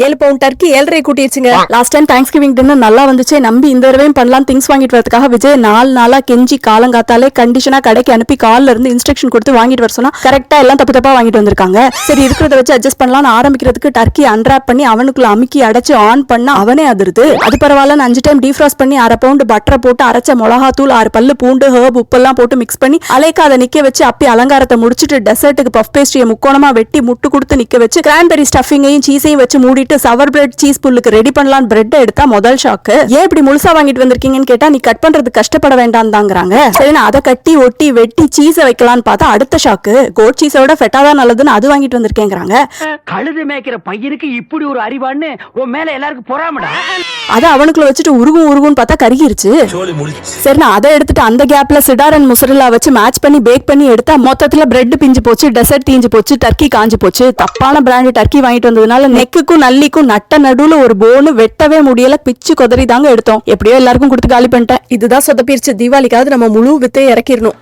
ஏழு pound turkey ஏழரை கூட்டிடுச்சுங்க last time thanksgiving dinner நல்லா வந்துச்சு. நம்பி இந்த தடவையும் பண்ணலாம் திங்ஸ் வாங்கிட்டு வரதுக்காக விஜய் நாலு நாளா கெஞ்சி காலங்காத்தாலே கண்டிஷனா கடைக்கு அனுப்பி கால்ல இருந்து இன்ஸ்ட்ரக்ஷன் கொடுத்து வாங்கிட்டு வர சொன்னா கரெக்டா எல்லாம் தப்பு தப்பா வாங்கிட்டு வந்திருக்காங்க. சரி இருக்கிறத வச்சு அட்ஜஸ்ட் பண்ணலாம்னு ஆரம்பிக்கிறதுக்கு டர்க்கி அன்ராப் பண்ணி அவனுக்குள்ள அமுக்கி அடைச்சு ஆன் பண்ணா அவனே அதிருது. அது பரவாயில்ல அஞ்சு டைம் டீஃப்ராஸ் பண்ணி அரை பவுண்டு பட்டரை போட்டு அரைச்ச மிளகாத்தூள் ஆறு பல்லு பூண்டு ஹேர்ப் உப்பெல்லாம் போட்டு மிக்ஸ் பண்ணி அலைக்க அதை நிக்க வச்சு அப்பி அலங்காரத்தை முடிச்சிட்டு டெசர்ட்டுக்கு பஃப் பேஸ்ட்ரியை முக்கோணமா வெட்டி முட்டு கொடுத்து நிக்க வச்சு கிரான்பெரி ஸ்டஃபிங்கையும் சீஸையும் வச்சு மூடி மூடிட்டு சவர் பிரெட் சீஸ் புல்லுக்கு ரெடி பண்ணலாம் பிரெட் எடுத்தா முதல் ஷாக்கு ஏன் இப்படி முழுசா வாங்கிட்டு வந்திருக்கீங்கன்னு கேட்டா நீ கட் பண்றது கஷ்டப்பட வேண்டாம் தாங்கிறாங்க சரி நான் அதை கட்டி ஒட்டி வெட்டி சீஸை வைக்கலாம்னு பார்த்தா அடுத்த ஷாக்கு கோட் சீஸை விட ஃபெட்டா தான் நல்லதுன்னு அது வாங்கிட்டு வந்திருக்கேங்கிறாங்க. கழுது மேய்க்கிற பையனுக்கு இப்படி ஒரு அறிவான்னு உன் மேல எல்லாருக்கும் பொறாமடா? அதை அவனுக்குள்ள வச்சுட்டு உருகும் உருகும்னு பார்த்தா கருகிருச்சு. சரி நான் அதை எடுத்துட்டு அந்த கேப்ல சிடார் அண்ட் முசரல்லா வச்சு மேட்ச் பண்ணி பேக் பண்ணி எடுத்தா மொத்தத்துல பிரெட் பிஞ்சு போச்சு டெசர்ட் தீஞ்சு போச்சு டர்க்கி காஞ்சு போச்சு. தப்பான பிராண்ட் டர்க்கி வாங்கிட்டு வந்ததுனால நெக்குக்கும் நல்லிக்கும் நட்ட நடுவுல ஒரு போனு வெட்டவே முடியல பிச்சு கொதறி தாங்க எடுத்தோம். எப்படியோ எல்லாருக்கும் கொடுத்து காலி பண்ணிட்டேன். இதுதான் சொதப்பிருச்சு. தீபாவளிக்காவது நம்ம முழு வித்தை இறக்கிடணும்.